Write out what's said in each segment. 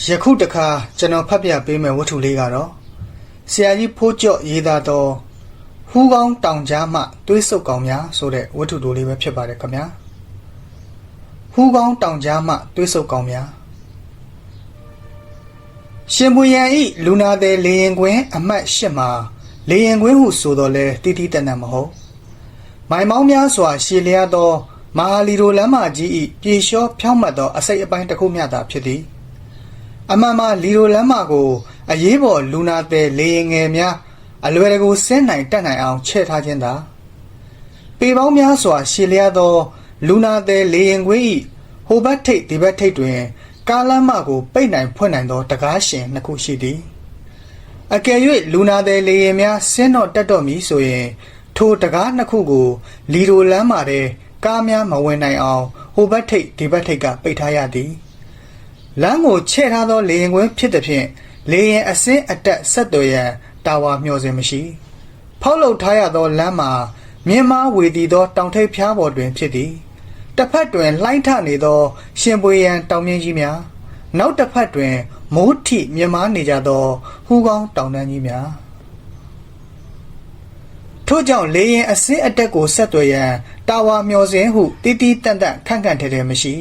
ယခုတခါကျွန်တော်ဖတ်ပြပေးမယ့်ဝတ္ထုလေးကတော့ဆရာကြီးဖိုးကျော့ရေးသားသောဟူးကောင်းတောင်ကြားမှတွေးဆုပ်ကောင်များဆိုတဲ့ဝတ္ထုတိုလေးပဲဖြစ်ပါတယ်ခင်ဗျာဟူးကောင်းတောင်ကြားမှတွေးဆုပ်ကောင်များရှင်ဘူရန်ဤလူနာသည်လေရင်ကွင်းအမှတ်၈မှာလေရင်ကွင်းဟုဆိုတော်လဲတီတီတန်တန်မဟုတ်မိုင်မောင်းများစွာရှည်လျားသောမဟာလီရိုလမ်းမကြီးဤပြေလျှောဖြောင်းမှတ်သောအစိတ်အပိုင်းတစ်ခုမျှသာဖြစ်သည် အမှန်မှလီရိုလမ်းမကို အရေးပေါ်လူနာတဲ့လေရင်ငယ်များအလွယ်တကူဆင်းနိုင်တက်နိုင်အောင်ချဲ့ထားခြင်းသာပေပေါင်းများစွာ ရှည်လျားသော လူနာတဲ့လေရင်ခွေးဤဟိုဘက်ထိပ်ဒီဘက်ထိပ်တွင် ကားလမ်းမကို ပိတ်နိုင်ဖွင့်နိုင်သောတကားရှင်နှစ်ခုရှိသည်အကယ်၍လူနာတဲ့လေရင်များဆင်းတော့တက်တော့မည်ဆိုရင် ထိုတကားနှစ်ခုကို လီရိုလမ်းမှာတဲ့ကားများမဝင်နိုင်အောင်ဟိုဘက်ထိပ်ဒီဘက်ထိပ်ကပိတ်ထားရသည် လမ်းကိုချဲ့ထားသောလေရင်ကွင်းဖြစ်သည်ဖြင့်လေရင်အစင်းအတက်ဆက်သွယ်ရန်တာဝါမျှော်စင်မရှိ ဖောက်လုပ်ထားရသောလမ်းမှာမြင်းမားဝေတည်သောတောင်ထိပ်ဖျားပေါ်တွင်ဖြစ်သည်တစ်ဖက်တွင်လှိုင်းထနေသော ရှင်ပွေရန်တောင်မြင့်ကြီးများနောက်တစ်ဖက်တွင် မိုးထိမြင်းမားနေကြသောဟူကောင်းတောင်တန်းကြီးများထို့ကြောင့်လေရင်အစင်းအတက်ကိုဆက်သွယ်ရန်တာဝါမျှော်စင်ဟုတီးတီးတန့်တန့်ခန့်ခန့်ထဲထဲမရှိ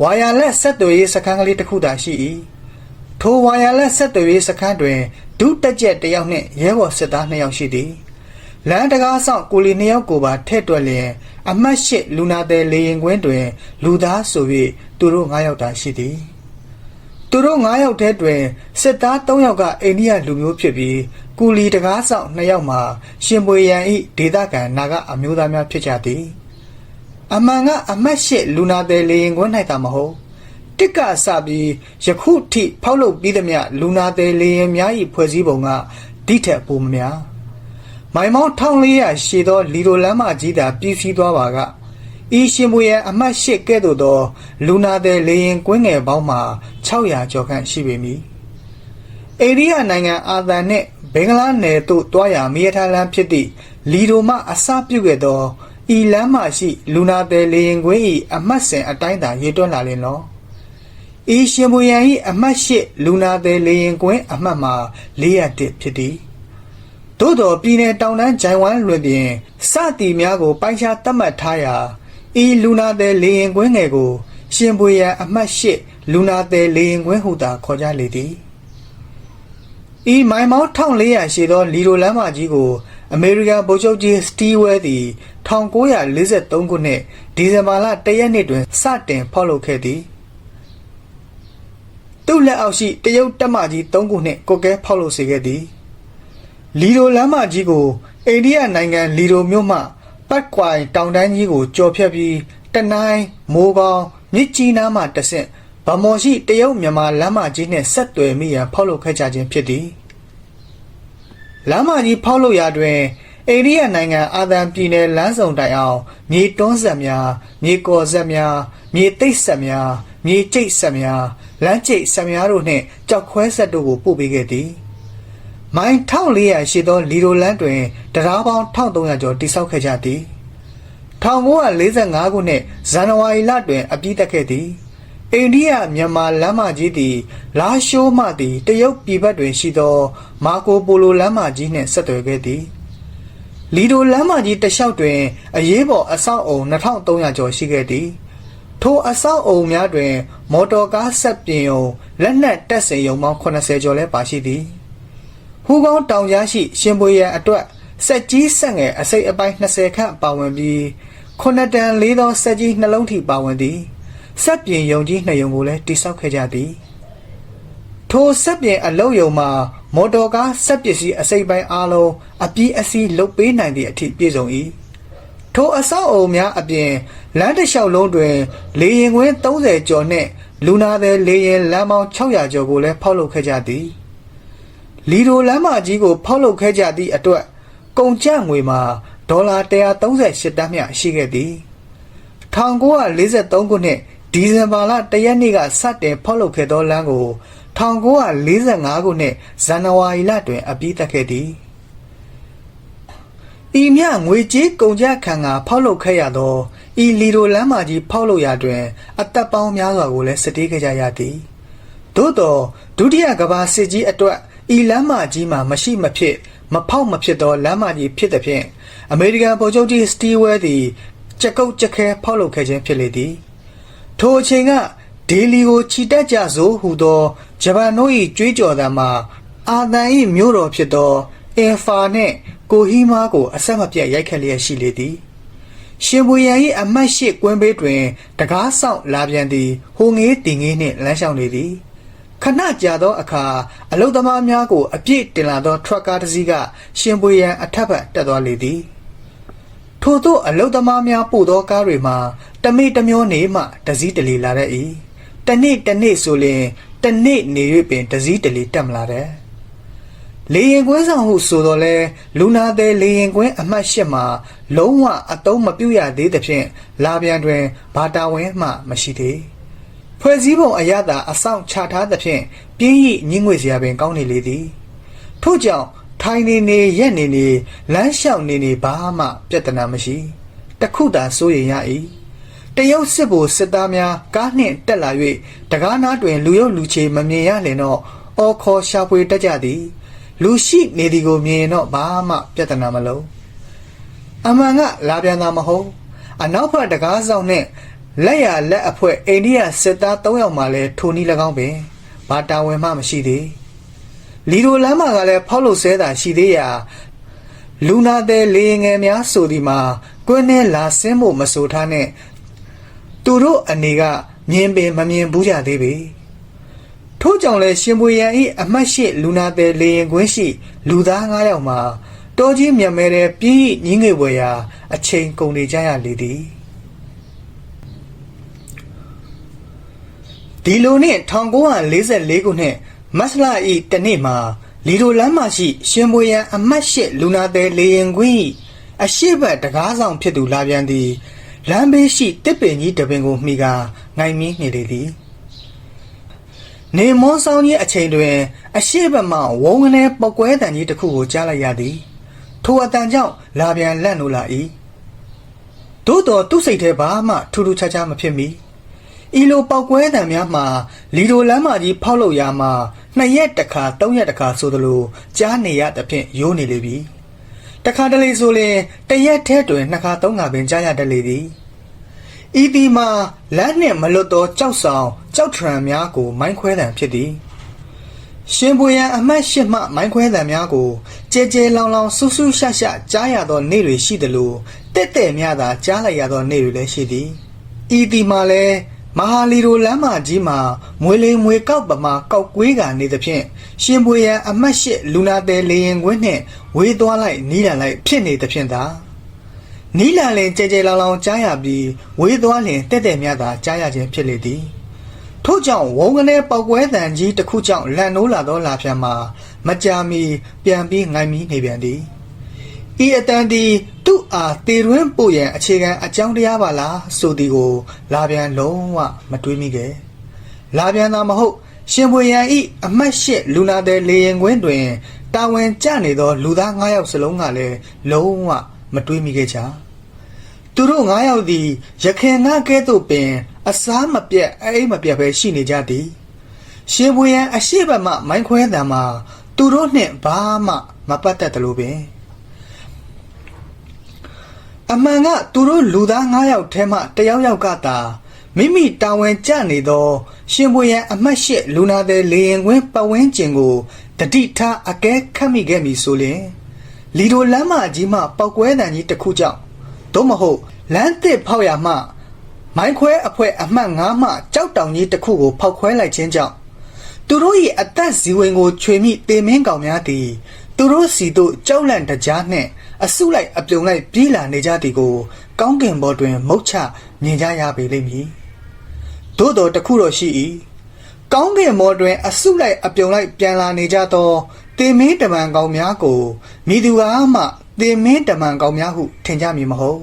ဝါယာလက်ဆက်သွယ်ရေးစခန်းကလေးတစ်ခုသာရှိ၏ထိုဝါယာလက်ဆက်သွယ်ရေးစခန်းတွင်ဒုတက်ကြက်တစ်ယောက်နှင့်ရဲဘော်စစ်သားနှစ်ယောက်ရှိသည်လမ်းတကားဆောင်ကိုလီနှစ်ယောက်ကိုပါထဲ့တွက်လျင်အမတ်ရှိလူနာတဲ့လေရင်ကွင်းတွင် လူသားဆို၍သူတို့9ယောက်သာရှိသည်သူတို့9ယောက်ထဲတွင်စစ်သား3ယောက်ကအိန္ဒိယလူမျိုးဖြစ်ပြီးကူလီတကားဆောင်2ယောက်မှာရှင်ပွေရန်၏ဒေသခံနာကအမျိုးသားများဖြစ်ကြသည် အမှန်ကအမတ်ရှိလူနာတယ်လေရင်ခွန်း၌တာမဟုတ်တစ်ကစပြီးယခုထိဖောက်လုပ်ပြီးသမျှလူနာတယ်လေရင်များ၏ဖွဲ့စည်းပုံကဒီထက်ပိုမများမိုင်မောင်း1400ရှည်သောလီရိုလမ်းမကြီးသာပြည့်စည်သွားပါကဤရှင်မူရဲ့အမတ်ရှိကဲ့သို့သော လူနာတယ်လေရင်ကွင်းငယ်ပေါင်းမှာ600ကျော်ခန့်ရှိပေမည်အိန္ဒိယနိုင်ငံအာသန်နှင့်ဘင်္ဂလားနယ်သို့တွားရာမြေထားလမ်းဖြစ်သည့်လီဒိုမှအစပြုခဲ့သော ဤလမ်းမှရှိ လူနာတယ်လေရင်ခွင်း၏အမှတ်စဉ်အတိုင်းသာရေတွက်လာလင်လောဤရှင်မူရန်၏အမှတ်ရှိလူနာတယ်လေရင်ခွင်းအမှတ်မှာ401ဖြစ်သည်သို့တော်ပြည်내တောင်တန်းဂျိုင်ဝမ်လွင်ပြင်စသည်များကို ပိုင်းခြားသတ်မှတ်ထားရာဤလူနာတယ်လေရင်ခွင်းငယ်ကို ရှင်ပွေရန်အမှတ်ရှိလူနာတယ်လေရင်ခွင်းဟုသာခေါ်ကြလေသည်ဤမိုင်မောင်း1400ရှည်သောလီရိုလမ်းမကြီးကို အမေရိကန်ဗိုလ်ချုပ်ကြီးစတီဝဲသည်1943ခုနှစ်ဒီဇင်ဘာလ1ရက်နေ့တွင်စတင်ဖောက်လုပ်ခဲ့သည်သူ့လက်အောက်ရှိတရုတ်တပ်မကြီး3ခုနှင့်ကိုကဲဖောက်လုပ်စေခဲ့သည်လီရိုလမ်းမကြီးကိုအိန္ဒိယနိုင်ငံလီရိုမြို့မှပတ်ကွိုင်တောင်တန်းကြီးကိုကျော်ဖြတ်ပြီးတနိုင်းမိုးကောင်းမြစ်ကြီးနားမှတဆင့်ဗမော်ရှိတရုတ်မြန်မာလမ်းမကြီးနှင့်ဆက်သွယ်မိရန်ဖောက်လုပ်ခဲ့ကြခြင်းဖြစ်သည် လမ်းမကြီးဖောက်လို့ရာတွင်အိန္ဒိယနိုင်ငံအာသံပြည်နယ်လမ်းဆောင်တိုင်အောင်မြေတွန်းဆက်များမြေကော်ဆက်များမြေသိပ်ဆက်များမြေကျိတ်ဆက်များလမ်းကျိတ်ဆက်များတို့နှင့်ကြောက်ခွဲဆက်တို့ကိုပို့ပေးခဲ့သည်မိုင်1400ရှိသောလီရိုလန်းတွင်တရားပေါင်း1300ကျော်တိစောက်ခဲ့ကြသည်1945ခုနှစ်ဇန်နဝါရီလတွင်အပြည့်တက်ခဲ့သည် အိန္ဒိယမြန်မာလမ်းမကြီးသည်လာရှိုးမှသည်တရုတ်ပြည်ဘက်တွင်ရှိသော မာကိုပိုလိုလမ်းမကြီးနှင့်ဆက်သွယ်ခဲ့သည်လီဒိုလမ်းမကြီးတစ်လျှောက်တွင်အရေးပေါ်အဆောက်အုံ2300ကျော်ရှိခဲ့သည်ထိုအဆောက်အုံများတွင် မော်တော်ကားဆက်ပြင်ယုံလက်နက်တပ်ဆင်ယုံပေါင်း80ကျော်လည်းပါရှိသည်ဟူကောင်းတောင်ကြားရှိ ရှင်ပွေရန်အတွက်စက်ကြီးဆက်ငယ်အစိပ်အပိုင်း20ခန့်ပါဝင်ပြီးခုနှစ်တန်လေးသောစက်ကြီးနှလုံးထိပါဝင်သည် စက်ပြင်ယုံကြီးနှစ်ယုံကိုလည်းတိစောက်ခဲ့ကြသည်ထိုစက်ပြင်အလုံးယုံမှာမော်တော်ကားစက်ပစ္စည်းအစိပ်ပိုင်းအားလုံးအပြည့်အစည်လုတ်ပေးနိုင်သည့်အထိပြည့်စုံ၏ထိုအဆောက်အုံများအပြင်လမ်းတစ်လျှောက်လုံးတွင် လေရင်ကွင်း30ကျော်နှင့်လူနာသည်လေရင်လမ်းပေါင်း600ကျော်ကိုလည်းဖောက်လုပ်ခဲ့ကြသည်လီဒိုလမ်းမကြီးကို ဖောက်လုပ်ခဲ့ကြသည့်အတွက်ကုန်ကျငွေမှာဒေါ်လာ138တန်းမျှရှိခဲ့သည်1943ခုနှစ် ဒီဇင်ဘာလ1ရက်နေ့ကစတင်ဖောက်လုပ်ခဲ့သောလမ်းကို1945ခုနှစ်ဇန်နဝါရီလတွင်အပြီးသတ်ခဲ့သည်ဤမြငွေကြေးကုန်ကျခံကဖောက်လုပ်ခဲ့ရသောဤလီဒိုလမ်းမကြီးဖောက်လုပ်ရာတွင် အသက်ပေါင်းများစွာကိုလည်းစတေးခဲ့ကြရသည်သို့တော့ဒုတိယကမ္ဘာစစ်ကြီးအတွက်ဤလမ်းမကြီးမှာမရှိမဖြစ် မဖောက်မဖြစ်သောလမ်းမကြီးဖြစ်သည်ဖြင့်အမေရိကန်ဗိုလ်ချုပ်ကြီးစတီဝဲသည်ကြက်ကုတ်ကြက်ခဲဖောက်လုပ်ခဲ့ခြင်းဖြစ်လေသည် ထိုအချိန်ကဒေလီကိုခြိတက်ကြစို့ဟူသောဂျပန်တို့၏ကြွေးကြော်သံမှာအာသန်၏မြို့တော်ဖြစ်သောအင်ဖာနှင့်ကိုဟီမာကိုအဆက်မပြတ်ရိုက်ခတ်လျက်ရှိလေသည်ရှင်ဘူရန်၏အမတ်ရှိကွင်းဘေးတွင် တကားဆောင်လာပြန်သည်ဟိုငေးတင်ငေးနှင့်လမ်းလျှောက်နေသည်ခဏကြာသောအခါအလုသမားများကိုအပြည့်တင်လာသောထရက်ကားတစ်စီးကရှင်ဘူရန်အထက်ဘက်တက်သွားလေသည် ထို့သောအလုသမားများပို့သောကားတွေမှာတမိတမျောနေမှတစည်းတလီလာတဲ့၏တနေ့တနေ့ဆိုလျှင်တနေ့နေ၍ပင်တစည်းတလီတက်မလာတဲ့လေရင်ကွင်းဆောင်ဟုဆိုတော့လဲလူနာသည်လေရင်ကွင်းအမှတ်၈မှာလုံးဝအတုံးမပြုတ်ရသေးသဖြင့်လာပြန်တွင်ဘာတာဝန်မှမရှိသေးဖွဲ့စည်းပုံအရသာအဆောင်ချထားသဖြင့်ပြင်းရိညှင်းငွေစရာပင်ကောင်းနေလေသည်ထို့ကြောင့် ထိုင်နေနေရက်နေနေလမ်းလျှောက်နေနေဘာမှပြဿနာမရှိတခုသာစိုးရင်ရ၏တရုတ်စစ်ဘိုလ်စစ်သားများကားနှင့်တက်လာ၍တကားနာတွင် လူရုပ်လူချေမမြင်ရလင်တော့အော်ခေါ်ရှာဖွေတက်ကြသည် လူရှိနေသည်ကိုမြင်ရင်တော့ဘာမှပြဿနာမလုံးအမှန်ကလာပြန်တာမဟုတ်အနောက်ဘက်တကားဆောင်နဲ့လက်ရလက်အဖွဲအိန္ဒိယစစ်သား၃ယောက်မှလည်းထိုနည်း၎င်းပင်ဘာတာဝန်မှမရှိသေး လီဒိုလမ်းမှာကလည်းဖောက်လို့ဆဲတာရှိသေးရာလူနာတဲ့လေငယ်များဆိုဒီမှာကွင်းနဲ့လာဆင်းဖို့မဆိုထားနဲ့သူတို့အနေကမြင်ပင်မမြင်ဘူးကြသေးပေထို့ကြောင့်လဲရှင်ပွေရန်ဤအမတ်ရှိလူနာတဲ့လေရင်ကွင်းရှိလူသား9ယောက်မှာတောကြီးမြတ်မဲတဲ့ပြည့်ညင်းငယ်ဝယ်ရာအချိန်ကုန်နေကြရလေသည်ဒီလိုနှင့်1944ခုနှစ် မတ်လဤတနေ့မှာလီဒိုလမ်းမရှိ ရှင်ပွေရန်အမတ်ရှိလူနာတဲ့လေရင်ကွင်း၏အရှိတ်ဘက်တကားဆောင်ဖြစ်သူလာပြန်သည်လမ်းဘေးရှိတစ်ပင်ကြီးတစ်ပင်ကိုမှီကာငိုင်မင်းနေလေသည်နေမွန်းဆောင်ကြီးအချိန်တွင် အရှိတ်ဘက်မှဝုံကနေပောက်ကွဲတန်ကြီးတစ်ခုကိုကြားလိုက်ရသည်ထိုအတန်ကြောင့်လာပြန်လန့်လို့လာ၏သို့တော်သူ့စိတ်ထဲဘာမှထူးထူးခြားခြားမဖြစ်မီ ဤလိုပောက်ကွဲတန်များမှာလီဒိုလမ်းမကြီးဖောက်လို့ရမှာနှစ်ရက်တစ်ခါသုံးရက်တစ်ခါဆိုသလိုကြားနေရသဖြင့်ရိုးနေလေပြီတခါတလေဆိုရင်တစ်ရက်ထဲတွင်နှစ်ခါသုံးခါပင်ကြားရတတ်လေသည်ဤဒီမှာလမ်းနှင့်မလွတ်သောကြောက်ဆောင်ကြောက်ထရံများကိုမိုင်းခွဲတံဖြစ်သည်ရှင်ပွေရန်အမတ်ရှစ်မှမိုင်းခွဲတံများကိုကြဲကြဲလောင်လောင်ဆူဆူရှရှကြားရသောနေ့တွေရှိသလိုတက်တဲ့များသာကြားလိုက်ရသောနေ့တွေလည်းရှိသည်ဤဒီမှာလည်း မဟာလီရိုလမ်းမကြီးမှာမွေလေးမွေကောက်ပမာကောက်ကွေးကနေသဖြင့်ရှင်ပွေရန်အမတ်ရှစ်လူနာတဲလေရင်ကွင်းနှင့်ဝေးသွားလိုက်နီးလန်လိုက်ဖြစ်နေသဖြင့်သာနီးလာလင်ကြဲကြဲလောင်လောင်ကြားရပြီးဝေးသွားလင်တက်တဲ့မြတ်သာကြားရခြင်းဖြစ်လေသည်ထို့ကြောင့်ဝုံကနေပောက်ကွဲတန်ကြီးတစ်ခုကြောင့်လန်နိုးလာသောလာဖြံမှာမကြာမီပြန်ပြီးငိုင်မီနေပြန်သည် ဤအတန်ဒီသူ့အားတေရွင်းပို့ရန်အခြေခံအကြောင်းတရားပါလားဆိုသည်ကို လာပြန်လုံးဝမတွေးမိခဲ့လာပြန်သာမဟုတ်ရှင်ပွေရန်ဤအမတ်ရှစ်လူနာတဲ့လေရင်ကွင်းတွင်တာဝန်ကျနေသော လူသား9ယောက်စလုံးကလည်းလုံးဝမတွေးမိခဲ့ကြသူတို့၅ယောက်သည်ရခင်ငါကဲ့သို့ပင် အစားမပြတ်အိမ်မပြတ်ပဲရှိနေကြသည်ရှင်ပွေရန်အရှိတ်ဘက်မှမိုင်းခွဲတံမှာသူတို့နှင့်ဘာမှမပတ်သက်တယ်လို့ပင် အမှန်ကသူတို့လူသား၅ယောက်ထဲမှတယောက်ယောက်ကသာမိမိတာဝန်ကျနေသော ရှင်ပွေရန်အမတ်ရှိလူနာတဲ့လေရင်ကွင်းပတ်ဝန်းကျင်ကိုတတိထားအကဲခတ်မိခဲ့မည်ဆိုလျှင်လီဒိုလမ်းမကြီးမှပောက်ကွဲတံကြီးတစ်ခုကြောင့်သို့မဟုတ်လမ်းတစ်ဖောက်ရမှမိုင်းခွဲအဖွဲအမှတ်9မှကြောက်တောင်ကြီးတစ်ခုကိုဖောက်ခွဲလိုက်ခြင်းကြောင့်သူတို့၏အသက်ဇီဝင်ကိုချွေမိတေမင်းကောင်များသည် သူတို့စီတို့ကြောက်လန့်တကြားနှင့် အဆုလိုက်အပြုံလိုက်ပြေးလာနေကြသည်ကို ကောင်းကင်ဘော်တွင်မုတ်ချမြင်ကြရပေလိမ့်မည်သို့တော်တစ်ခုတော့ရှိ၏ကောင်းကင်ဘော်တွင်အဆုလိုက်အပြုံလိုက်ပြန်လာနေကြသောတင်မင်းတမန်ကောင်များကိုမိသူကားမှတင်မင်းတမန်ကောင်များဟုထင်ကြမည်မဟုတ်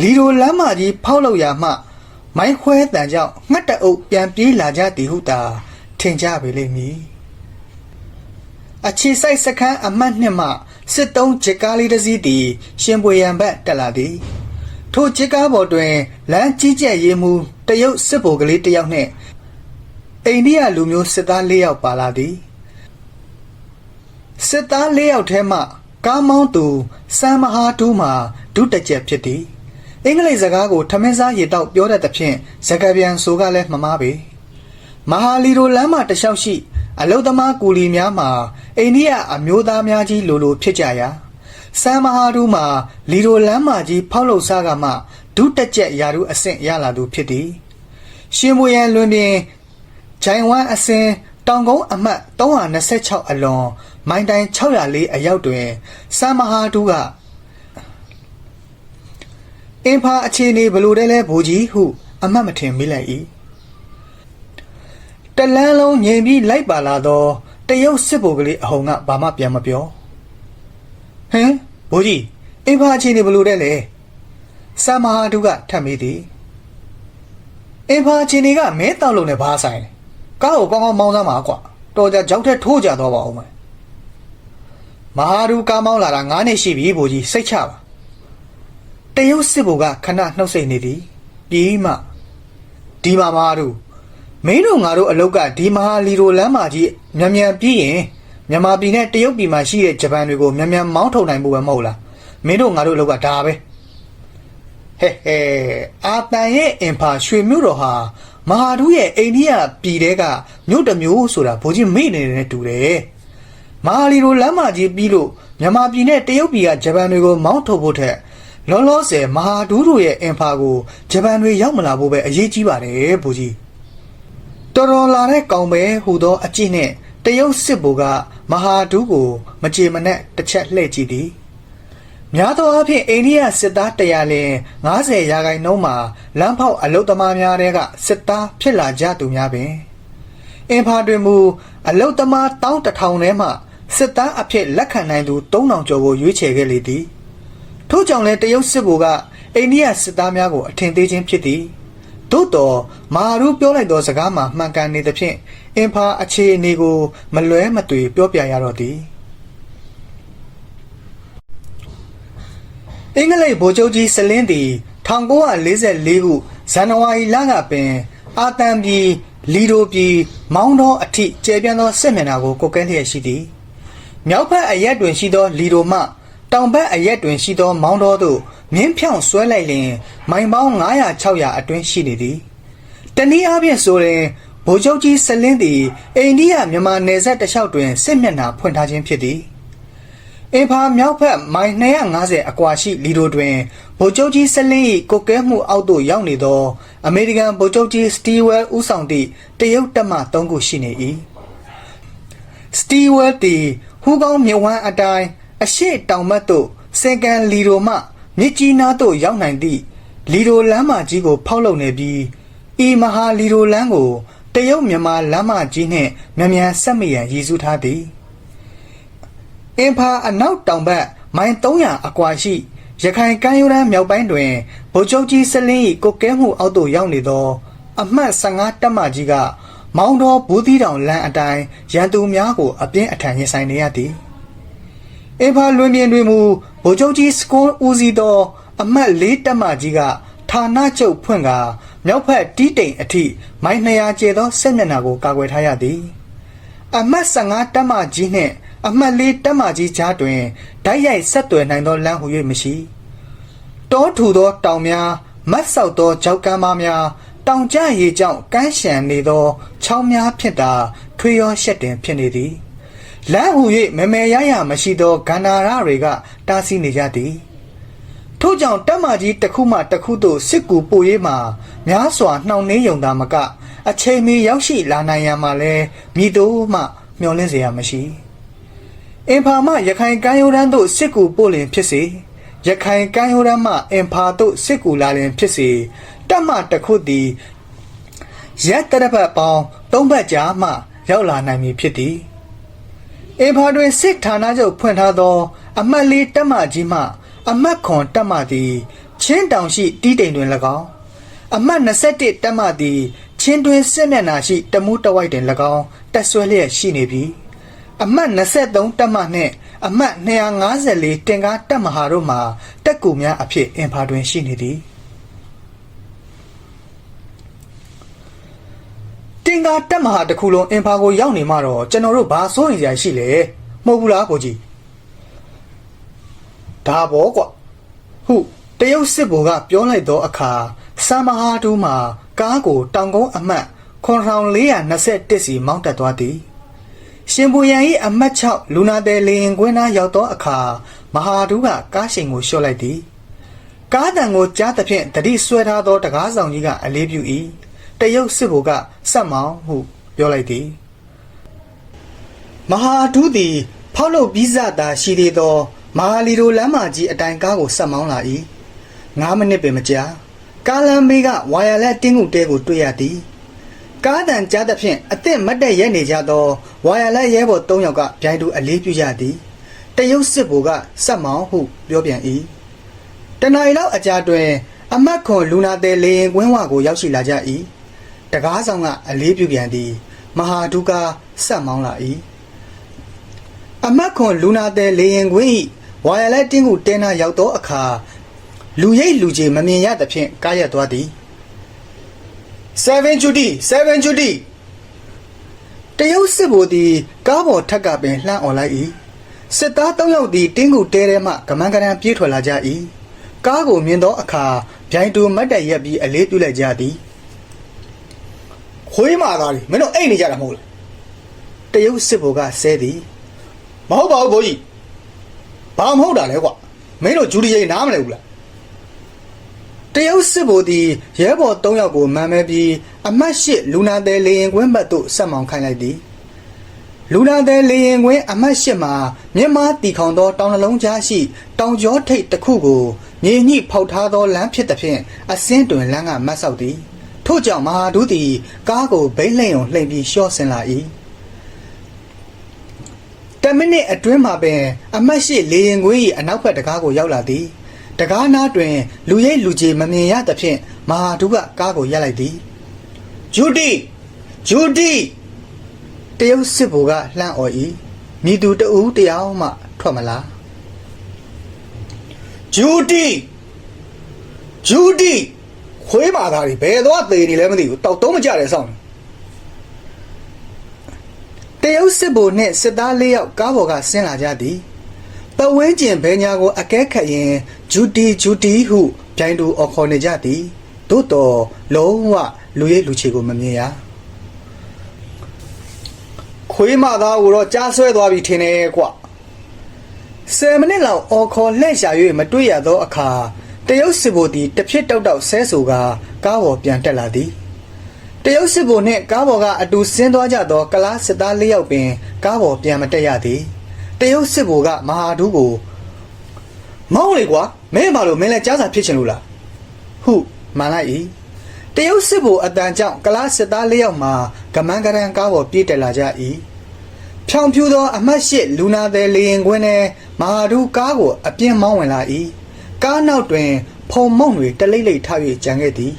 လီရိုလမ်းမကြီးဖောက်လို့ရမှ မိုင်းခွဲတန်ကြောင့်ငှက်တအုပ်ပြန်ပြေးလာကြသည်ဟုသာထင်ကြပေလိမ့်မည်အခြေစိုက်စခန်းအမှတ်နှစ်မှ စစ်တုံးဂျက်ကားလေးတစ်စီးသည် ရှင်ပွေရန်ဘက်တက်လာသည် ထိုဂျက်ကားပေါ်တွင်လမ်းကြီးကျယ်ရေးမှုတရုတ်စစ်ဗိုလ်ကလေးတစ်ယောက်နှင့်အိန္ဒိယလူမျိုးစစ်သား၄ယောက်ပါလာသည်စစ်သား၄ယောက်ထဲမှကားမောင်းသူစံမဟာတူးမှာဒုတက်ချက်ဖြစ်သည်အင်္ဂလိပ်စကားကိုထမင်းစားရေတောက်ပြောတတ်သဖြင့်စကားပြန်ဆိုကလည်းမမားပေမဟာလီရိုလမ်းမှာတလျှောက်ရှိ အလုသမားကူလီများမှာ အိန္ဒိယအမျိုးသားများကြီးလိုလိုဖြစ်ကြရာစံမဟာတူးမှာ လီရိုလမ်းမှာကြီးဖောက်လို့စားကမှဒုတက်ချက်ရာထူးအဆင့်ရလာသူဖြစ်သည်ရှင်မွေရန်လွင်ပြင်ဂျိုင်ဝမ်အစင်တောင်ကုန်းအမှတ်326အလွန်မိုင်တိုင်604အရောက်တွင်စံမဟာတူးကအင်ဖာအခြေအနေဘလို့တဲလဲဘိုးကြီးဟု အမှတ်မထင်မိလိုက်၏တလန်းလုံးငြိမ်ပြီးလိုက်ပါလာသော တရုတ်စစ်ဗိုလ်ကလေးအဟုန်ကဘာမှပြန်မပြောဟင်ဘိုးကြီးအင်ဖာအခြေအနေဘလို့တဲလဲစံမဟာတူးကထပ်မိသည်အင်ဖာချင်းတွေကမဲတောက်လုံးနဲ့ဘာဆိုင်လဲကားကိုကောင်းကောင်းမောင်းစမ်းပါကွာတော်ကြကြောက်တဲ့ထိုးကြတော့ပါအောင်မယ်မဟာရူကားမောင်းလာတာ9နှစ်ရှိပြီဘိုးကြီးစိတ်ချပါတရုတ်စစ်ဘိုလ်ကခဏနှုတ်ဆက်နေသည်ပြီးမှဒီမှာမဟာရူ မင်းတို့ငါတို့အလုတ်ကဒီမဟာလီရိုလမ်းမာကြီးမြန်မြန်ပြီးရင်မြန်မာပြည်နဲ့တရုတ်ပြည်မှာရှိတဲ့ဂျပန်တွေကိုမြန်မြန်မောင်းထုတ်နိုင်ဖို့ပဲမဟုတ်လားမင်းတို့ငါတို့အလုတ်ကဒါပဲဟဲ့ဟဲ့အာတန်ရဲ့အင်ဖာရွှေမြို့တော်ဟာမဟာဒူးရဲ့အိန္ဒိယပြည်တဲကမြို့တစ်မျိုးဆိုတာဘိုးကြီးမိနေတယ်နဲ့တူတယ်မဟာလီလိုလမ်းမကြီးပြီးလို့မြန်မာပြည်နဲ့တရုတ်ပြည်ကဂျပန်တွေကိုမောင်းထုတ်ဖို့ထက်လောလောဆယ်မဟာဒူးတို့ရဲ့အင်ဖာကိုဂျပန်တွေရောက်မလာဖို့ပဲအရေးကြီးပါတယ်ဘိုးကြီး တော်တော်လာတဲ့ကောင်ပဲဟူသောအကြည့်နဲ့တရုတ်စစ်ဘိုလ်ကမဟာဒူးကိုမကြေမနက်တစ်ချက်လှည့်ကြည့်သည်များသောအားဖြင့်အိန္ဒိယစစ်သား100လင်90ရာခိုင်နှုန်းမှာလမ်းဖောက်အလုတ်သမားများတဲကစစ်သားဖြစ်လာကြသူများပင်အင်ဖာတွင်မူအလုတ်သမားတောင်းတထောင်ထဲမှစစ်သားအဖြစ်လက်ခံနိုင်သူ3000ကျော်ကိုရွေးချယ်ခဲ့လေသည်ထို့ကြောင့်လည်းတရုတ်စစ်ဘိုလ်ကအိန္ဒိယစစ်သားများကိုအထင်သေးခြင်းဖြစ်သည် သို့တော်မာရူပြောလိုက်သောစကားမှာမှန်ကန်နေသဖြင့်အင်ဖာအခြေအနေကိုမလွဲမသွေပြောပြရတော့သည်အင်္ဂလိပ်ဗိုလ်ချုပ်ကြီးစလင်းသည်1944ခုဇန်နဝါရီလကပင် အာတန်ပြည်လီဒိုပြည်မောင်းတော်အထိကျယ်ပြန့်သောစစ်မျက်နှာကိုကုတ်ကဲလျက်ရှိသည်မြောက်ဘက်အရက်တွင်ရှိသောလီဒိုမှ တောင်ဘက်အရက်တွင်ရှိသော မောင်းတော်သို့မြင်းဖြောင့်ဆွဲလိုက်လျင် မိုင်ပေါင်း900 600အတွင်းရှိနေသည်တနည်းအားဖြင့်ဆိုရင်ဗိုလ်ချုပ်ကြီးစလင်းသည်အိန္ဒိယမြန်မာနယ်စပ်တစ်လျှောက်တွင်စစ်မျက်နှာဖွင့်ထားခြင်းဖြစ်သည်အင်ဖာမြောက်ဘက်မိုင်250အကွာရှိလီဒိုတွင်ဗိုလ်ချုပ်ကြီးစလင်း၏ကိုကဲမှုအောက်သို့ရောက်နေသော အမေရိကန်ဗိုလ်ချုပ်ကြီးစတီဝဲဦးဆောင်သည့်တရုတ်တပ်မှ3ခုရှိနေ၏စတီဝဲသည်ဟူကောင်းမြဝန်းအတိုင်း အရှိတောင်ဘက်သို့စင်ကန်လီဒိုမှမြစ်ကြီးနားသို့ရောက်နိုင်သည့်လီဒိုလမ်းမကြီးကို ဖောက်လုပ်နေပြီးဤမဟာလီဒိုလမ်းကိုတရုတ်မြန်မာလမ်းမကြီးနှင့်မြန်မြန်ဆက်မရန်ရည်စူးထားသည်အင်ဖာအနောက်တောင်ဘက်မိုင်300အကွာရှိရခိုင်ကမ်းရိုးတန်းမြောက်ပိုင်းတွင်ဗိုလ်ချုပ်ကြီးစလင်း၏ကိုကဲမှုအောက်သို့ရောက်နေသော အမှတ်15တပ်မကြီးကမောင်းတော်ဘူးသီးတောင်လမ်းအတိုင်းရန်သူများကိုအပြင်းအထန်ရင်ဆိုင်နေရသည် အင်ဖာလွင်ပြင်တွင်မူဗိုလ်ချုပ်ကြီးစကွန်ဦးစီးသော အမှတ်၄တပ်မကြီးကဌာနချုပ်ဖွင့်ကာမြောက်ဘက်တီးတိမ်အထိမိုင်200ကျဲသောစစ်မျက်နှာကိုကာကွယ်ထားရသည်အမှတ်15တက်မကြီးနှင့်အမှတ်4တက်မကြီးကြားတွင်ဓာတ်ရိုက်ဆက်သွယ်နိုင်သောလမ်းဟူ၍မရှိတောထူသောတောင်များမတ်ဆောက်သောကြောက်ကမ်းပါးများတောင်ကျရေကြောင့်ကမ်းရှံနေသောချောင်းများဖြစ်တာထွေရောရှက်တင်ဖြစ်နေသည် လမ်းဟူ၍မမဲရရမရှိသောဂန္ဓာရတွေကတားဆီးနေကြသည် ထို့ကြောင့်တက်မကြီးတစ်ခုမှတစ်ခုသို့စစ်ကူပို့ရေးမှာများစွာနှောင့်နှေးယုံတာမကအချိန်မီရောက်ရှိလာနိုင်ရန်မှာလဲမြည်တို့မှမျောလင့်เสียရမရှိအင်ဖာမှရခိုင်ကမ်းရိုးတန်းသို့စစ်ကူပို့လင်ဖြစ်စေရခိုင်ကမ်းရိုးတန်းမှအင်ဖာသို့စစ်ကူလာလင်ဖြစ်စေတက်မတစ်ခုသည်ရက်တရပတ်ပေါင်းသုံးပတ်ကြာမှရောက်လာနိုင်မည်ဖြစ်သည် အင်ဖာတွင်စစ်ဌာနချုပ်ဖွင့်ထားသော အမှတ်လေးတက်မကြီးမှ အမှတ်ခွန်တက်မသည်ချင်းတောင်ရှိတီးတိမ်တွင်၎င်းအမှတ်21တက်မသည်ချင်းတွင်စစ်မျက်နှာရှိတမူးတဝိုက်တွင်၎င်းတက်ဆွဲလျက်ရှိနေပြီအမှတ်23တက်မနှင့်အမှတ်254တင်ကားတက်မဟာတို့မှာတက်ကူများအဖြစ်အင်ဖာတွင်ရှိနေသည် တင်ကားတက်မဟာတစ်ခုလုံးအင်ဖာကိုရောက်နေမှတော့ကျွန်တော်တို့ဘာစိုးရင်စရာရှိလဲမဟုတ်ဘူးလားကိုကြီးဒါဘောကွာဟုတရုတ်စစ်ဗိုလ်ကပြောလိုက်သောအခါစံမဟာတူးမှာကားကိုတောင်ကုန်းအမှတ်9421စီမောင်းတက်သွားသည်ရှင်ဘူရန်၏အမတ်6လူနာတယ်လေရင်ကွင်းသားရောက်သောအခါမဟာဒုကကားရှင်ကိုလျှော့လိုက်သည်ကားတံကိုကြားသဖြင့်တတိဆွဲထားသောတကားဆောင်ကြီးကအလေးပြု၏တရုတ်စစ်ဘိုလ်က စက်မောင်းဟုပြောလိုက်သည်မဟာဒုသည်ဖောက်လုပ်ပြီးစသာရှိသေးသောမဟာလီရိုလမ်းမကြီးအတိုင်ကားကိုဆက်မောင်းလာ၏9မိနစ်ပင်မကြာကားလမ်းမေးကဝါယာလက်တင်းကူတဲကိုတွေ့ရသည်ကားတန်ကြားသဖြင့်အသင့်မတ်တက်ရဲနေကြသောဝါယာလက်ရဲဘော်၃ယောက်ကဗျိုင်းတူအလေးပြုကြသည်တရုတ်စစ်ဘိုလ်ကစက်မောင်းဟုပြောပြန်၏တနင်္လာလောက်အကြာတွင် အမတ်ခွန်လူနာတဲလေရင်ကွင်းဝကိုရောက်ရှိလာကြ၏ တကားဆောင်ကအလေးပြုပြန်သည် မဟာဒုကစက်မောင်းလာ၏အမတ်ခွန်လူနာတဲလေရင်ကွင်း၏ဝါယာလက်တင်းကိုတင်းနာရောက်သောအခါလူရိတ်လူကြီးမမြင်ရသဖြင့်ကားရက်သွားသည်7 Judy 7 Judy တရုတ်စစ်ဘိုလ်သည်ကားပေါ်ထက်ကပင်လှမ်းអော်လိုက်၏စစ်သား၃ယောက်သည်တင်းကူတဲထဲမှကမန်းကရန်ပြေးထွက်လာကြ၏ကားကိုမြင်သောအခါဗျိုင်တူမတ်တက်ရက်ပြီးအလေးပြုလိုက်ကြသည် ခွေးမာသားတွေမင်းတို့အိတ်နေကြတာမဟုတ်လားတရုတ်စစ်ဘိုလ်ကဆဲသည်မဟုတ်ပါဘူးဘိုးကြီးဘာမဟုတ်တာလဲကွာမင်းတို့ဂျူဒီရိတ်နားမလဲဘူးလားတရုတ်စစ်ဘိုလ်သည်ရဲဘော်၃ယောက်ကိုမှန်မဲပြီးအမတ်၈လူနာသည်လေရင်ကွင်းဘက်သို့ဆက်မောင်ခိုင်းလိုက်သည်လူနာသည်လေရင်ကွင်းအမတ်၈မှာမြန်မာတီခေါင်သောတောင်နှလုံးကြားရှိတောင်ကျောထိပ်တစ်ခုကိုမြေညှိဖောက်ထားသောလမ်းဖြစ်သဖြင့်အစင်းတွင်လမ်းကမတ်ဆောက်သည် ထို့ကြောင့်မဟာဒုသည်ကားကိုဘိမ့်လိန်ုံလှိမ့်ပြီးရှော့ဆင်လာ၏တမိနစ်အတွင်းမှာပင်အမတ်ရှိလေရင်ကွင်း၏အနောက်ဘက်တကားကိုရောက်လာသည်တကားနားတွင် လူရိတ်လူကြီးမမြင်ရသဖြင့်မဟာဒုကကားကိုရပ်လိုက်သည်ဂျူဒီဂျူဒီတရုတ်စစ်ဗိုလ်ကလှမ်းអော်၏မိသူတဦးတယောက်မှထွက်မလာဂျူဒီဂျူဒီ ခွေးမာသားတွေဘယ်တော့သေနေလဲမသိဘူးတောက်တုံးမကြတယ်စောင့်တရုတ်စစ်ဗိုလ်နှင့်စစ်သား၄ယောက်ကားပေါ်ကဆင်းလာကြသည်ပဝင်းကျင်ဘဲညာကိုအကဲခတ်ရင်ဂျူတီဂျူတီဟုပြိုင်တူအော်ခေါ်နေကြသည်သို့တော်လုံးဝလူရိတ်လူချေကိုမမြင်ရခွေးမသားကိုတော့ကြားဆွဲသွားပြီထင်တယ်ကွ10မိနစ်လောက်အော်ခေါ်လှည့်ရှာ၍မတွေ့ရသောအခါ တရုတ်စစ်ဘိုလ်သည်တစ်ဖြစ်တောက်တောက်ဆဲဆူကကားပေါ်ပြန်တက်လာသည်တရုတ်စစ်ဗိုလ်နှင့်ကားပေါ်ကအတူဆင်းသွားကြသော ကလားစစ်သား၄ယောက်ပင်ကားပေါ်ပြန်မတက်ရသည်တရုတ်စစ်ဗိုလ်ကမဟာဒုကိုမောင်းလေကွာမင်းဘာလို့မင်းလည်းကြားစာဖြစ်ချင်လို့လားဟုမှန်လိုက်၏တရုတ်စစ်ဗိုလ်အတန်ကြောင့်ကလားစစ်သား၄ယောက်မှကမန်းကရန်ကားပေါ်ပြေးတက်လာကြ၏ဖြောင်ဖြူသောအမတ်ရှိလူနာသည်လေရင်ကွင်းနဲ့မဟာဒုကားကိုအပြင်းမောင်းဝင်လာ၏ ကားနောက်တွင် ဖုံမုံတွေတလိမ့်လိမ့်ထ၍ကြံခဲ့သည်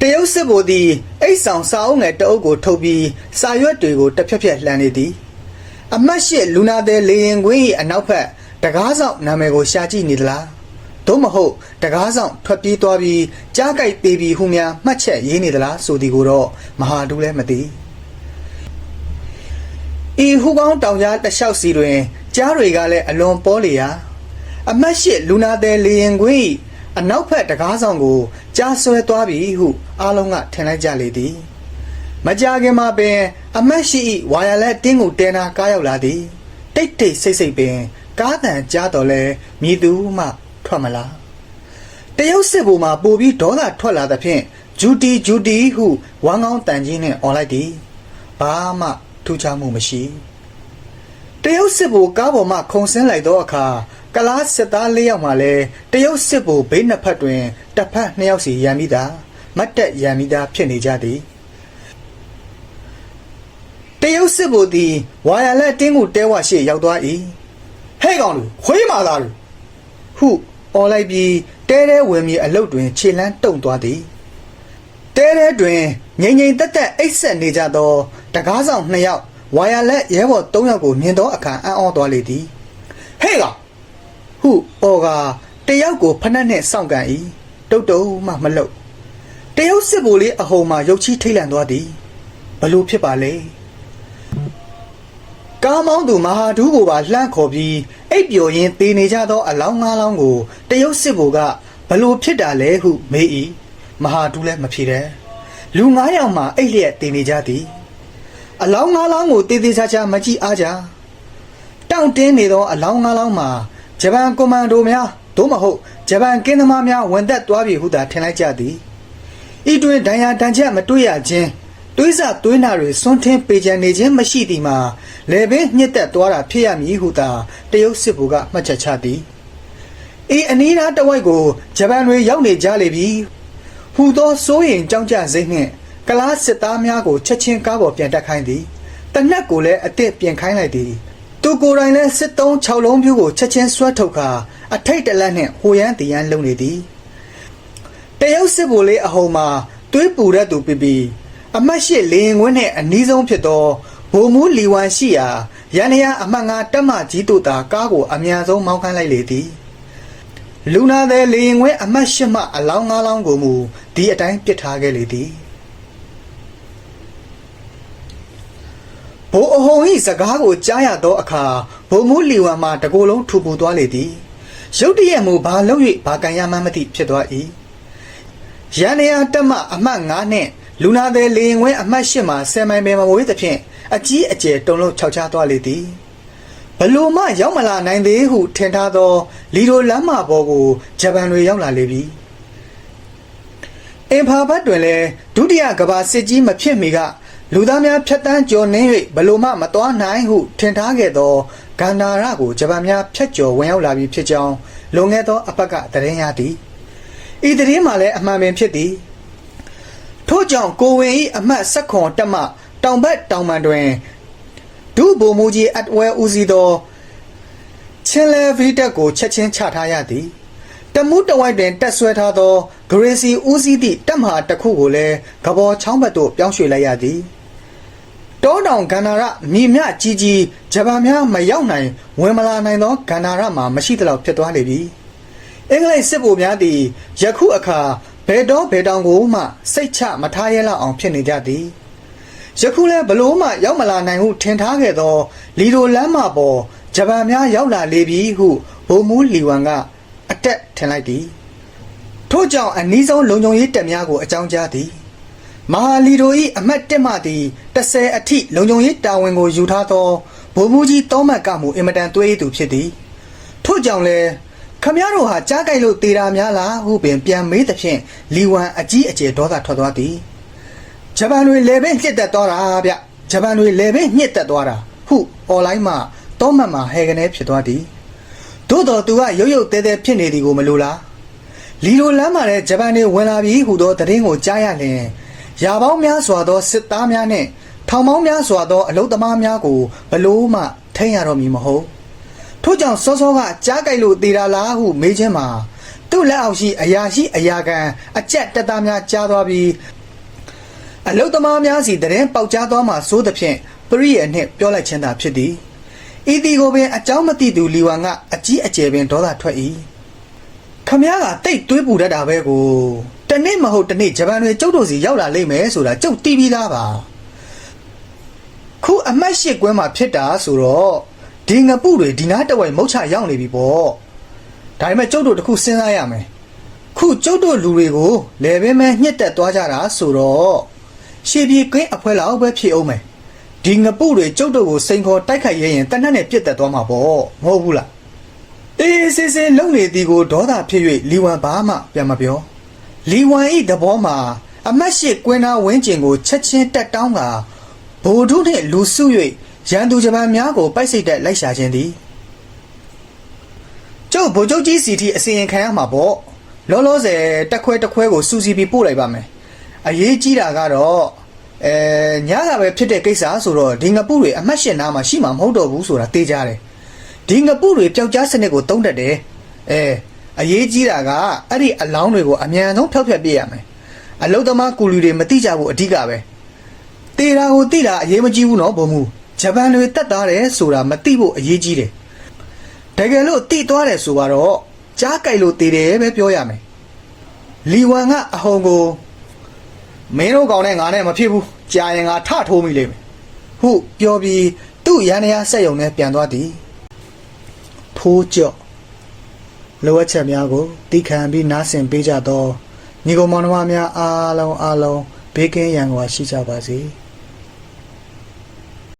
တရုတ်စစ်ဘိုလ်သည်အိတ်ဆောင်စာအုပ်ငယ်တအုပ်ကိုထုတ်ပြီးစာရွက်တွေကိုတစ်ဖြက်ဖြက်လှန်နေသည်အမတ်ရှိလူနာသည်လေရင်ကွင်း၏အနောက်ဘက်တကားဆောင်နာမည်ကိုရှာကြည့်နေသလားသို့မဟုတ်တကားဆောင်ထွက်ပြေးသွားပြီးကြားကြိုက်သေးပြီးဟုများမှတ်ချက်ရေးနေသလားဆိုသည်ကိုတော့မဟာဒူးလည်းမသိဤဟူကောင်းတောင်ကြားတစ်လျှောက်စီတွင်ကြားတွေကလည်းအလွန်ပေါ်လေရာ အမတ်ရှိလူနာသည်လေရင်ကွင်း၏အနောက်ဘက်တကားဆောင်ကိုကြားဆွဲသွားပြီဟုအားလုံးကထင်လိုက်ကြလေသည်မကြခင်မှာပင် အမတ်ရှိ၏ဝါယာလက်တင်းကိုတဲနာကားရောက်လာသည်တိတ်တိတ်ဆိတ်ဆိတ်ပင် ကားတန်ကြားတော်လဲမြည်သူမှထွက်မလာတရုတ်စစ်ဘိုလ်မှပိုပြီးဒေါသထွက်လာသဖြင့်ဂျူတီဂျူတီဟုဝမ်းကောင်းတန်ကြီးနှင့်អော်လိုက်သည်ဘာမှထူးခြားမှုမရှိတရုတ်စစ်ဘိုလ်ကားပေါ်မှခုံဆင်းလိုက်သောအခါ ကလားစစ်သား၄ယောက်မှလည်းတရုတ်စစ်ဘိုလ်ဘေးနှစ်ဖက်တွင်တစ်ဖက်နှစ်ယောက်စီရန်မိတာမတ်တက်ရန်မိတာဖြစ်နေကြသည်တရုတ်စစ်ဘိုလ်သည်ဝါယာလက်တင်းကိုတဲဝရှိရောက်သွား၏ဟဲ့ကောင်လူခွေးမာသားလူဟုអော်လိုက်ပြီးတဲတဲဝင်မြေအလုတ်တွင် ခြေလန်းတုံသွားသည်တဲတဲတွင်ငိမ့်ငိမ့်တက်တက်အိတ်ဆက်နေကြသောတကားဆောင်နှစ်ယောက်ဝါယာလက်ရဲဘော်၃ယောက်ကိုမြင်သောအခါအံ့ဩသွားလေသည်ဟဲ့ကောင် ဟုအော်ကတယောက်ကိုဖနက်နဲ့စောင့်ကန်၏တုတ်တုံမှမလုတ်တရုတ်စစ်ဗိုလ်လေးအဟုန်မှာရုတ်ချီထိတ်လန့်သွားသည်ဘလို့ဖြစ်ပါလဲကားမောင်းသူမဟာဒူးကိုပါလှမ်းခေါ်ပြီးအိပ်ပျော်ရင်းတေနေကြသောအလောင်းငါးလောင်းကိုတရုတ်စစ်ဗိုလ်ကဘလို့ဖြစ်တာလဲဟုမေး၏မဟာဒူးလည်းမဖြေတဲ့လူ9ယောက်မှအိပ်လျက်တေနေကြသည်အလောင်းငါးလောင်းကိုတေးသေးချာချာမကြည့်အားကြတောင့်တင်းနေသောအလောင်းငါးလောင်းမှာ ဂျပန်ကွန်မန်ဒိုများသို့မဟုတ်ဂျပန်ကင်းသမားများဝန်သက်သွားပြီဟုသာထင်လိုက်ကြသည်ဤတွင်ဒဏ်ရာတန်ချက်မတွေ့ရခြင်းတွေးဆသွေးနာတွေစွန့်ထင်းပေချန်နေခြင်းမရှိသည်မှာလေပင်ညှစ်သက်သွားတာဖြစ်ရမည်ဟုသာတရုတ်စစ်ဗိုလ်ကမှတ်ချက်ချသည်ဤအနီးနားတစ်ဝိုက်ကိုဂျပန်တွေရောက်နေကြလေပြီဟူသောစိုးရင်ကြောင်းကြစိတ်နှင့်ကလားစစ်သားများကိုချက်ချင်းကားပေါ်ပြန်တက်ခိုင်းသည်တနက်ကိုလည်းအစ်စ်ပြန်ခိုင်းလိုက်သည် သူကိုယ်တိုင်လည်းစစ်သုံး6လုံးပြူကိုချက်ချင်းဆွဲထုတ်ခါအထိတ်တလန့်နှင့်ဟိုရန်တရန်လုံနေသည်တရုတ်စစ်ဗိုလ်လေးအဟုန်မှာသွေးပူတဲ့သူပြပီအမတ်ရှိလေရင်ခွင်းနှင့်အနီးဆုံးဖြစ်သောဘုံမူလီဝမ်ရှိရာရန်ရအမတ်ငါတက်မကြီးတို့သာကားကိုအမြန်ဆုံးမောင်းခိုင်းလိုက်လေသည်လူနာတဲ့လေရင်ခွင်းအမတ်ရှိမှအလောင်းငါးလောင်းကိုမူဒီအတိုင်းပစ်ထားခဲ့လေသည် ဘိုးအဟုံဤစကားကိုကြားရသောအခါဘုံမူလီဝါမှတကိုယ်လုံးထူပူသွားလေသည်ရုတ်တရက်မူဘာလို့၍ဘာကန်ရမှန်းမသိဖြစ်သွား၏ရန်ရတက်မအမှတ်9နှင့်လူနာသည်လေရင်ဝဲအမှတ်10မှာဆယ်မိုင်ပဲမဝေးသဖြင့်အကြီးအကျယ်တုံလုံးခြောက်ချသွားလေသည်ဘလို့မှရောက်မလာနိုင်သေးဟုထင်ထားသောလီဒိုလမ်းမပေါ်ကိုဂျပန်တွေရောက်လာလေပြီအင်ဖာဘတ်တွင်လည်းဒုတိယကမ္ဘာစစ်ကြီးမဖြစ်မီက လူသားများဖြတ်တန်းကျော်နှင်း၍ဘလို့မှမတော်နိုင်ဟုထင်ထားခဲ့သောဂန္ဓာရကိုဂျပန်များဖြတ်ကျော်ဝင်ရောက်လာပြီဖြစ်ကြောင်းလွန်ခဲ့သောအပတ်ကသတင်းရသည်ဤသတင်းမှာလည်းအမှန်ပင်ဖြစ်သည်ထို့ကြောင့်ကိုဝင်၏အမှတ်ဆက်ခွန်တက်မှတောင်ဘက်တောင်ပံတွင်ဒုဗိုလ်မှူးကြီးအတဝဲဦးစီးသောချင်းလဲဗီတက်ကိုချက်ချင်းချထားရသည်တမှုတဝိုက်တွင်တက်ဆွဲထားသောဂရေစီဦးစီးသည့်တပ်မဟာတစ်ခုကိုလည်းကဘောချောင်းဘက်သို့ပြောင်းရွှေ့လိုက်ရသည် တောတောင်ဂန္ဓာရမြေမြကြီးကြီးဂျပန်များမရောက်နိုင်ဝင်မလာနိုင်သောဂန္ဓာရမှာမရှိသလောက်ဖြစ်သွားလေပြီအင်္ဂလိပ်စစ်ဗိုလ်များသည်ယခုအခါဘယ်တော့ဘယ်တောင်ကိုမှစိတ်ချမထားရဲလောက်အောင်ဖြစ်နေကြသည်ယခုလည်းဘလို့မှရောက်မလာနိုင်ဟုထင်ထားခဲ့သော လီဒိုလမ်းမပေါ်ဂျပန်များရောက်လာလေပြီဟုဘုံမူလီဝမ်ကအတက်ထင်လိုက်သည်ထို့ကြောင့်အနီးဆုံးလုံခြုံရေးတပ်များကိုအကြောင်းကြားသည် မဟာလီဒို၏အမတ်တက်မှသည်30အထိလုံခြုံရေးတာဝန်ကိုယူထားသောဗိုလ်မှူးကြီးတောမတ်ကမူအင်မတန်သွေးသူဖြစ်သည်ထို့ကြောင့်လည်းခမရတို့ဟာကြားကြိုက်လို့တေတာများလားဟုပင်ပြန်မေးသဖြင့်လီဝမ်အကြီးအကျယ်ဒေါသထွက်သွားသည်ဂျပန်တွေလေပင်ညှစ်တက်သွားတာဗျဂျပန်တွေလေပင်ညှစ်တက်သွားတာဟုအွန်လိုင်းမှာတောမတ်မှာဟဲကနေဖြစ်သွားသည်သို့တော်သူကရုတ်ရုတ်တဲတဲဖြစ်နေသည်ကိုမလိုလားလီလိုလမ်းမှာလည်းဂျပန်တွေဝင်လာပြီဟူသောသတင်းကိုကြားရလျင် ရာပေါင်းများစွာသောစစ်သားများနှင့်ထောင်ပေါင်းများစွာသောအလုသမားများကိုဘလို့မှထိန်ရတော့မည်မဟုတ်ထို့ကြောင့်စောစောကကြားကြိုက်လို့တည်တာလားဟုမေးခြင်းမှာသူ့လက်အောက်ရှိအရာရှိအရာခံအကြက်တက်သားများကြားသွားပြီးအလုသမားများစီသတင်းပေါက်ကြားသွားမှစိုးသဖြင့်ပရိယေနှင့်ပြောလိုက်ခြင်းသာဖြစ်သည်ဤသည်ကိုပင်အကြောင်းမသိသူလီဝါကအကြီးအကျယ်ပင်ဒေါသထွက်၏ခမည်းကတိတ်သွေးပူတတ်တာပဲကို တနေ့မဟုတ်တနေ့ဂျပန်တွေကျုပ်တို့စီရောက်လာလိမ့်မယ်ဆိုတာကျုပ်တီးပြီးသားပါခုအမတ်ရှိကွဲမှာဖြစ်တာဆိုတော့ဒီငပုတွေဒီနားတဝိုက်မုတ်ချရောက်နေပြီပေါ့ဒါပေမဲ့ကျုပ်တို့တခုစဉ်းစားရမယ်ခုကျုပ်တို့လူတွေကိုလေပင်မဲညှစ်တက်သွားကြတာဆိုတော့ရှေပြေကင်းအဖွဲလောက်ပဲဖြစ်အောင်မယ်ဒီငပုတွေကျုပ်တို့ကိုစိန်ခေါ်တိုက်ခိုက်ရရင်တနတ်နဲ့ပြစ်တက်သွားမှာပေါ့မဟုတ်ဘူးလားအေးစစ်စစ်လုံနေသည်ကိုဒေါသဖြစ်၍လီဝမ်ဘာမှပြန်မပြော လီဝမ်ဤသဘောမှာ အမတ်ရှိကွင်းသားဝင်းကျင်ကိုချက်ချင်းတက်တောင်းကဗိုလ်ထုနှင့်လူစု၍ရန်သူဂျပန်များကိုပိုက်စိတ်တက်လိုက်ရှာခြင်းသည်ကျုပ်ဗိုလ်ချုပ်ကြီးစီတီအစီရင်ခံရမှာပေါ့လောလောဆယ်တက်ခွဲတက်ခွဲကိုစူစီပြီးပို့လိုက်ပါမယ်အရေးကြီးတာကတော့အဲညကပဲဖြစ်တဲ့ကိစ္စဆိုတော့ဒီငပုတွေအမှတ်ရှင်နာမှာရှိမှာမဟုတ်တော့ဘူးဆိုတာသိကြတယ်ဒီငပုတွေပျောက်ကြားစနစ်ကိုတုံးတက်တယ်အဲ အရေးကြီးတာကအဲ့ဒီအလောင်းတွေကိုအမြန်ဆုံးဖျောက်ဖျက်ပြရမယ်အလုသမားကူလူတွေမတိကြဘူးအဓိကပဲတေတာကိုတိတာအရေးမကြီးဘူးနော်ဘုံမူဂျပန်တွေတက်သွားတယ်ဆိုတာမတိဖို့အရေးကြီးတယ်တကယ်လို့တိသွားတယ်ဆိုတော့ကြားကြိုက်လို့တေတယ်ပဲပြောရမယ်လီဝမ်ကအဟုန်ကိုမင်းတို့ကောင်နဲ့ငါနဲ့မဖြစ်ဘူးကြာရင်ငါထထိုးမိလိမ့်မယ်ဟုပြောပြီးသူ့ရန်ရဆက်ယုံနဲ့ပြန်သွားသည်ထိုးကြော့ လိုအပ်ချက်များကိုတိခံပြီးနားဆင်ပေးကြသောညီကောင်မောင်နှမများအားလုံးအားလုံးဘေးကင်းရန်စွာရှိကြပါစေ။